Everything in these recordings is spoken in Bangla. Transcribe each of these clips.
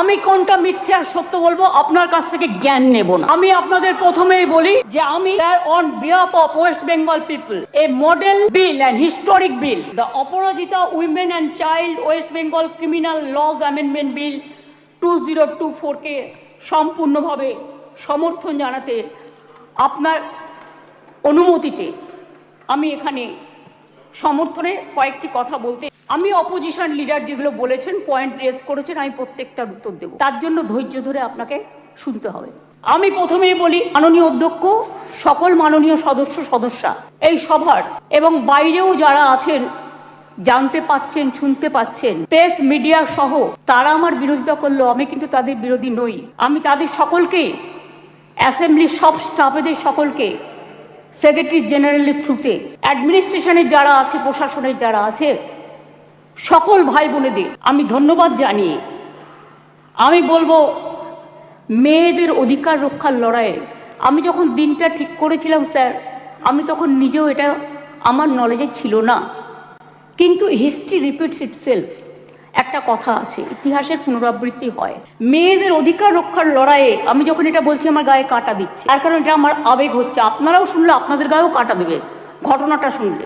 আমি কোনটা মিথ্যে আর সত্য বলব? আপনার কাছ থেকে জ্ঞান নেব না। আমি আপনাদের প্রথমেই বলি যে আমি on behalf of West Bengal people a model bill and historic bill the Aparajita women and child West Bengal criminal laws amendment bill two zero two ফোরকে সম্পূর্ণভাবে সমর্থন জানাতে আপনার অনুমতিতে আমি এখানে সমর্থনে কয়েকটি কথা বলতে আমি অপোজিশন লিডার যেগুলো বলেছেন পয়েন্ট রেস করেছেন, আমি প্রত্যেকটার উত্তর দেব। তার জন্য ধৈর্য ধরে আপনাকে শুনতে হবে। আমি প্রথমেই বলি, মাননীয় অধ্যক্ষ, সকল মাননীয় সদস্য, সদস্যা, এই সভার এবং বাইরেও যারা আছেন, জানতে পাচ্ছেন, শুনতে পাচ্ছেন প্রেস মিডিয়া সহ, তারা আমার বিরোধিতা করল, আমি কিন্তু তাদের বিরোধী নই। আমি তাদের সকলকে অ্যাসেম্বলির সব স্টাফেদের সকলকে সেক্রেটারি জেনারেলের থ্রুতে অ্যাডমিনিস্ট্রেশনের যারা আছে প্রশাসনের যারা আছে, সকল ভাই বোনেদের আমি ধন্যবাদ জানিয়ে আমি বলব, মেয়েদের অধিকার রক্ষার লড়াইয়ে আমি যখন দিনটা ঠিক করেছিলাম স্যার, আমি তখন নিজেও এটা আমার নলেজে ছিল না। কিন্তু হিস্ট্রি রিপিটস ইটসেলফ একটা কথা আছে, ইতিহাসের পুনরাবৃত্তি হয়। মেয়েদের অধিকার রক্ষার লড়াইয়ে আমি যখন এটা বলছি আমার গায়ে কাটা দিচ্ছে। তার কারণ এটা আমার আবেগ হচ্ছে। আপনারাও শুনলে আপনাদের গায়েও কাটা দেবে, ঘটনাটা শুনলে।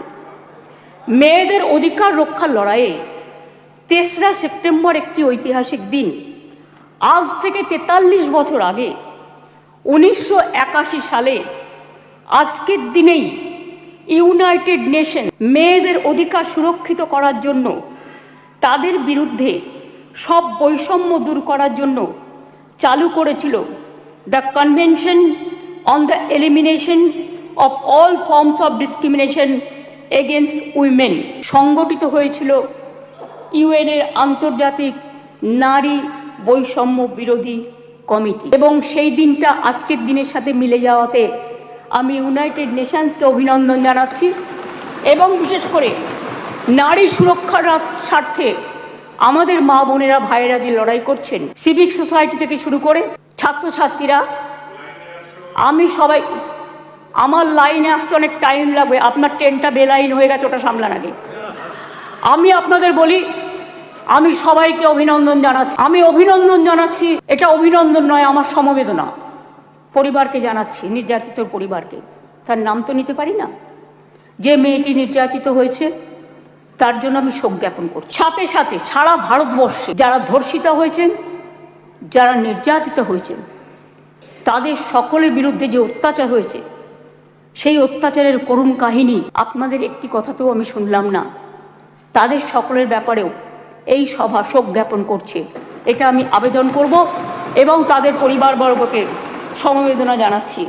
মেয়েদের অধিকার রক্ষার লড়াইয়ে তেসরা সেপ্টেম্বর একটি ঐতিহাসিক দিন। আজ থেকে তেতাল্লিশ বছর আগে উনিশশো একাশি সালে আজকের দিনেই ইউনাইটেড নেশন মেয়েদের অধিকার সুরক্ষিত করার জন্য তাদের বিরুদ্ধে সব বৈষম্য দূর করার জন্য চালু করেছিল the convention on the elimination of all forms of discrimination against women সংগঠিত হয়েছিল ইউএনের আন্তর্জাতিক নারী বৈষম্য বিরোধী কমিটি। এবং সেই দিনটা আজকের দিনের সাথে মিলে যাওয়াতে আমি ইউনাইটেড নেশনসকে অভিনন্দন জানাচ্ছি। এবং বিশেষ করে নারী সুরক্ষার স্বার্থে আমাদের মা বোনেরা, ভাইয়েরা যে লড়াই করছেন সিভিক সোসাইটি থেকে শুরু করে ছাত্রছাত্রীরা, আমি সবাই, আমার লাইনে আসতে অনেক টাইম লাগবে, আপনার ট্রেনটা বেলাইন হয়ে গেছে, ওটা সামলান আগে। আমি আপনাদের বলি, আমি সবাইকে অভিনন্দন জানাচ্ছি। আমি অভিনন্দন জানাচ্ছি, এটা অভিনন্দন নয়, আমার সমবেদনা। পরিবারকে জানাচ্ছি, নির্যাতিত পরিবারকে। তার নাম তো নিতে পারি না। যে মেয়েটি নির্যাতিত হয়েছে তার জন্য আমি শোক জ্ঞাপন করছি। সাথে সাথে সারা ভারতবর্ষে যারা ধর্ষিতা হয়েছেন, যারা নির্যাতিত হয়েছেন, তাদের সকলের বিরুদ্ধে যে অত্যাচার হয়েছে, সেই অত্যাচারের করুণ কাহিনী আপনাদের একটি কথাতেও আমি শুনলাম না। তাদের সকলের ব্যাপারেও এই সভা শোক জ্ঞাপন করছে। এটা আমি আবেদন করব এবং তাদের পরিবারবর্গকে সমবেদনা জানাচ্ছি।